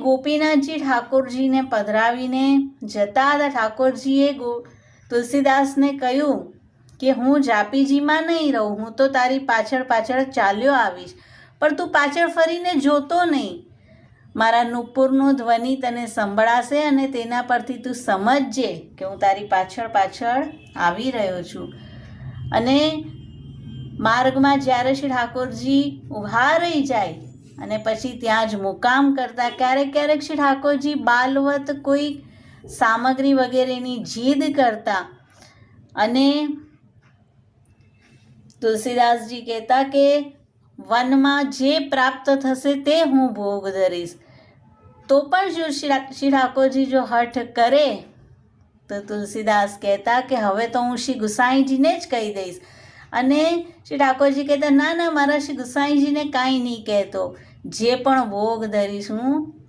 ગોપીનાથજી ઠાકોરજીને પધરાવીને જતા હતા. ઠાકોરજીએ ગો, તુલસીદાસને કહ્યું કે, હું જાપીજીમાં નહીં રહું, હું તો તારી પાછળ પાછળ ચાલ્યો આવીશ. પણ તું પાછળ ફરીને જોતો નહીં. મારા નુપુરનો ધ્વનિ તને સંભળાશે અને તેના પરથી તું સમજજે કે હું તારી પાછળ પાછળ આવી રહ્યો છું. અને માર્ગમાં જ્યારે શ્રી ઠાકોરજી ઊભા રહી જાય અને પછી ત્યાં જ મુકામ કરતા ક્યારેક ક્યારેક શ્રી ઠાકોરજી બાલવત કોઈ સામગ્રી વગેરેની જીદ કરતા. અને તુલસીદાસજી કહેતા કે, વનમાં જે પ્રાપ્ત થશે તે હું ભોગ ધરીશ. તો પણ જો શ્રી ઠાકોરજી જો હઠ કરે, તો તુલસીદાસ કહેતા કે, હવે તો હું શ્રી ગુસાઈજીને જ કહી દઈશ. અને શ્રી ઠાકોરજી કહેતા, ના ના, મારા શ્રી ગુસાઈજીને કાંઈ નહીં કહેતો. જે પણ ભોગ ધરીશ હું